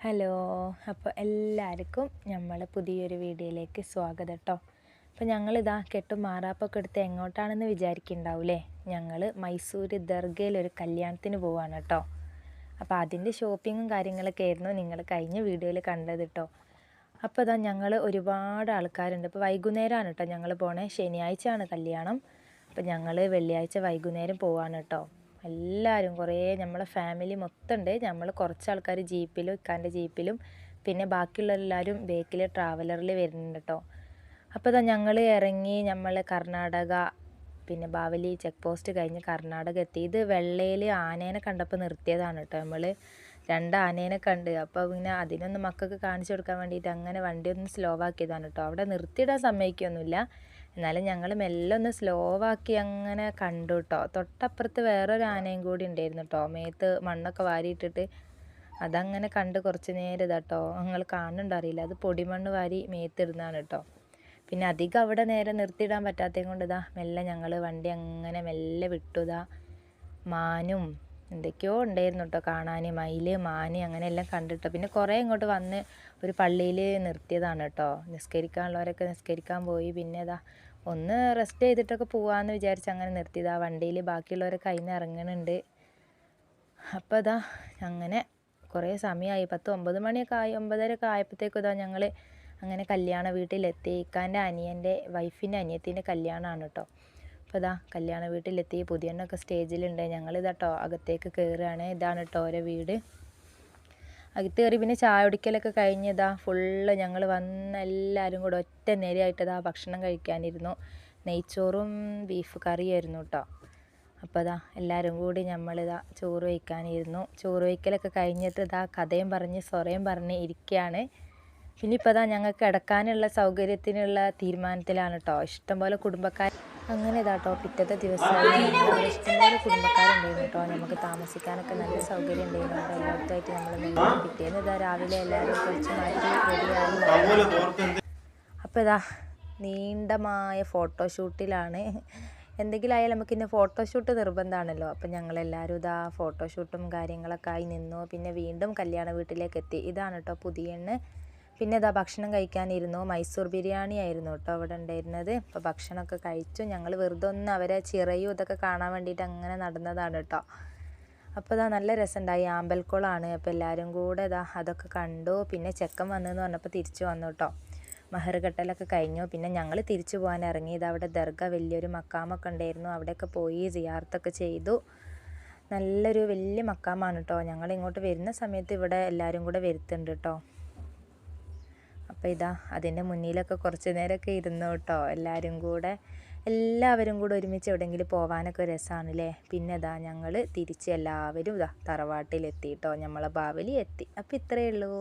Hello അപ്പോൾ എല്ലാവർക്കും നമ്മൾ പുതിയൊരു വീഡിയോയിലേക്ക് സ്വാഗതം കേട്ടോ അപ്പോൾ ഞങ്ങളിതാ കെട്ടും മാറാപ്പൊക്കെ എടുത്ത് എങ്ങോട്ടാണെന്ന് വിചാരിക്കുന്നുണ്ടാവൂലേ? ഞങ്ങൾ മൈസൂർ ദർഗയിൽ ഒരു കല്യാണത്തിന് പോവാണ് കേട്ടോ അപ്പോൾ അതിന്റെ ഷോപ്പിങ്ങും കാര്യങ്ങളൊക്കെ ആയിരുന്നു നിങ്ങൾ കഴിഞ്ഞ വീഡിയോയിൽ കണ്ടത് കേട്ടോ അപ്പോൾ ഇതാ ഞങ്ങൾ ഒരുപാട് ആൾക്കാരുണ്ട്. ഇപ്പോൾ വൈകുന്നേരമാണ് കേട്ടോ ഞങ്ങൾ പോണേ. ശനിയാഴ്ചയാണ് കല്യാണം. അപ്പോൾ ഞങ്ങൾ വെള്ളിയാഴ്ച വൈകുന്നേരം പോവാണ് കേട്ടോ എല്ലാവരും കുറേ നമ്മളെ ഫാമിലി മൊത്തം ഉണ്ട് നമ്മൾ കുറച്ച് ആൾക്കാർ ജീപ്പിലും ഇക്കാന്റെ ജീപ്പിലും പിന്നെ ബാക്കിയുള്ള എല്ലാവരും ബേക്കിൽ ട്രാവലറിൽ വരുന്നുണ്ട് കേട്ടോ അപ്പോൾ ഇതാ ഞങ്ങൾ ഇറങ്ങി നമ്മൾ കർണാടക പിന്നെ ബാവലി ചെക്ക് പോസ്റ്റ് കഴിഞ്ഞ് കർണാടക എത്തി. ഇത് വെള്ളയിൽ ആനേനെ കണ്ടപ്പോൾ നിർത്തിയതാണ് കേട്ടോ നമ്മൾ രണ്ട് ആനേനെ കണ്ട്. അപ്പോൾ പിന്നെ അതിനൊന്ന് മക്കൾക്ക് കാണിച്ചു കൊടുക്കാൻ വേണ്ടിയിട്ട് അങ്ങനെ വണ്ടി ഒന്ന് സ്ലോ ആക്കിയതാണ് കേട്ടോ അവിടെ നിർത്തിയിടാൻ സമ്മതിക്കൊന്നുമില്ല. എന്നാലും ഞങ്ങൾ മെല്ലെ ഒന്ന് സ്ലോ ആക്കി അങ്ങനെ കണ്ടു കേട്ടോ തൊട്ടപ്പുറത്ത് വേറൊരു ആനയും കൂടി ഉണ്ടായിരുന്നു കേട്ടോ മേത്ത് മണ്ണൊക്കെ വാരിയിട്ടിട്ട് അതങ്ങനെ കണ്ട് കുറച്ച് നേരം ഇതാട്ടോ നിങ്ങൾ കാണുന്നുണ്ടോ അറിയില്ല. അത് പൊടിമണ്ണ് വാരി മേത്തിടുന്നതാണ് കേട്ടോ പിന്നെ അധികം അവിടെ നേരെ നിർത്തിയിടാൻ പറ്റാത്തത് കൊണ്ട് ഇതാ മെല്ലെ ഞങ്ങൾ വണ്ടി അങ്ങനെ മെല്ലെ വിട്ടു. ഇതാ മാനും എന്തൊക്കെയോ ഉണ്ടായിരുന്നു കേട്ടോ കാണാൻ മയിൽ മാന് അങ്ങനെ എല്ലാം കണ്ടിട്ടോ. പിന്നെ കുറേ ഇങ്ങോട്ട് വന്ന് ഒരു പള്ളിയിൽ നിർത്തിയതാണ് കേട്ടോ നിസ്കരിക്കാനുള്ളവരൊക്കെ നിസ്കരിക്കാൻ പോയി. പിന്നെ ഇതാ ഒന്ന് റെസ്റ്റ് ചെയ്തിട്ടൊക്കെ പോവാമെന്ന് വിചാരിച്ച് അങ്ങനെ നിർത്തിയതാ. വണ്ടിയിൽ ബാക്കിയുള്ളവരൊക്കെ അതിൽ നിന്ന് ഇറങ്ങുന്നുണ്ട് അപ്പോൾ ഇതാ അങ്ങനെ കുറേ സമയമായി പത്ത് ഒമ്പത് മണിയൊക്കെ ആയി. ഒമ്പതര ഒക്കെ ആയപ്പോഴത്തേക്കും ഇതാ ഞങ്ങൾ അങ്ങനെ കല്യാണ വീട്ടിലെത്തി. ഇക്കാന്റെ അനിയന്റെ വൈഫിന്റെ അനിയത്തിന്റെ കല്യാണമാണ് കേട്ടോ അപ്പോൾ ഇതാ കല്യാണ വീട്ടിലെത്തി. പുതിയണ്ണൊക്കെ സ്റ്റേജിലുണ്ട്. ഞങ്ങളിതാട്ടോ അകത്തേക്ക് കയറുകയാണ് ഇതാണ് കേട്ടോ ഓരോ വീട്. അകത്ത് കയറി പിന്നെ ചായ ഒടിക്കലൊക്കെ കഴിഞ്ഞതാ ഫുള്ള് ഞങ്ങൾ വന്ന എല്ലാവരും കൂടെ ഒറ്റ നേരെയായിട്ടതാ ഭക്ഷണം കഴിക്കാനിരുന്നു. നെയ്ച്ചോറും ബീഫ് കറിയായിരുന്നു കേട്ടോ അപ്പോൾ ഇതാ എല്ലാവരും കൂടി നമ്മളിതാ ചോറ് വയ്ക്കാനിരുന്നു. ചോറ് വയ്ക്കലൊക്കെ കഴിഞ്ഞിട്ട് ഇതാ കഥയും പറഞ്ഞ് സ്വറയും പറഞ്ഞ് ഇരിക്കുകയാണ് പിന്നെ ഇപ്പോൾ ഇതാ ഞങ്ങൾക്ക് കിടക്കാനുള്ള സൗകര്യത്തിനുള്ള തീരുമാനത്തിലാണ് കേട്ടോ ഇഷ്ടംപോലെ കുടുംബക്കാർ അങ്ങനെ ഇതാട്ടോ പിറ്റത്തെ ദിവസം ഇഷ്ടംപോലെ കുടുംബക്കാരുണ്ടായിരുന്നു കേട്ടോ നമുക്ക് താമസിക്കാനൊക്കെ നല്ല സൗകര്യം ഉണ്ടായിരുന്നു കേട്ടോ നമ്മൾ നിന്ന്. പിറ്റേന്ന് ഇതാ രാവിലെ എല്ലാവരും കുറച്ച് മാറ്റി റെഡിയായി. അപ്പോൾ ഇതാ നീണ്ടമായ ഫോട്ടോഷൂട്ടിലാണ്. എന്തെങ്കിലും ആയാലും നമുക്ക് ഇന്ന് ഫോട്ടോഷൂട്ട് നിർബന്ധമാണല്ലോ. അപ്പം ഞങ്ങളെല്ലാവരും ഇതാ ഫോട്ടോഷൂട്ടും കാര്യങ്ങളൊക്കെ ആയി നിന്നു. പിന്നെ വീണ്ടും കല്യാണ വീട്ടിലേക്ക് എത്തി. ഇതാണ് കേട്ടോ പുതിയണ്ണ് പിന്നെ ഇതാ ഭക്ഷണം കഴിക്കാനിരുന്നു. മൈസൂർ ബിരിയാണി ആയിരുന്നു കേട്ടോ അവിടെ ഉണ്ടായിരുന്നത്. അപ്പോൾ ഭക്ഷണമൊക്കെ കഴിച്ചു. ഞങ്ങൾ വെറുതെ ഒന്ന് അവരെ ചിറയും ഇതൊക്കെ കാണാൻ വേണ്ടിയിട്ട് അങ്ങനെ നടന്നതാണ് കേട്ടോ. അപ്പോൾ ഇതാ നല്ല രസമുണ്ടായി ആമ്പൽക്കുളമാണ്. അപ്പോൾ എല്ലാവരും കൂടെ ഇതാ അതൊക്കെ കണ്ടു. പിന്നെ ചെക്കൻ വന്നെന്ന് പറഞ്ഞപ്പോൾ തിരിച്ചു വന്നു കേട്ടോ. മഹർ കഴിഞ്ഞു. പിന്നെ ഞങ്ങൾ തിരിച്ചു പോകാൻ ഇറങ്ങി. ഇത് അവിടെ ദർഗ വലിയൊരു മക്കാമൊക്കെ ഉണ്ടായിരുന്നു. അവിടെയൊക്കെ പോയി സിയാർത്തൊക്കെ ചെയ്തു. നല്ലൊരു വലിയ മക്കാമാണ് കേട്ടോ. ഞങ്ങൾ ഇങ്ങോട്ട് വരുന്ന സമയത്ത് ഇവിടെ എല്ലാവരും കൂടെ വരുത്തുന്നുണ്ട് കേട്ടോ. അപ്പോൾ ഇതാ അതിന്റെ മുന്നിലൊക്കെ കുറച്ച് നേരമൊക്കെ ഇരുന്നു കേട്ടോ. എല്ലാവരും കൂടെ എല്ലാവരും കൂടെ ഒരുമിച്ച് എവിടെയെങ്കിലും പോകാനൊക്കെ രസമാണ് അല്ലേ പിന്നെ ഇതാ ഞങ്ങൾ തിരിച്ച് എല്ലാവരും ഇതാ തറവാട്ടിലെത്തി കേട്ടോ. നമ്മളെ ബാവലി എത്തി അപ്പോൾ ഇത്രയേ ഉള്ളൂ.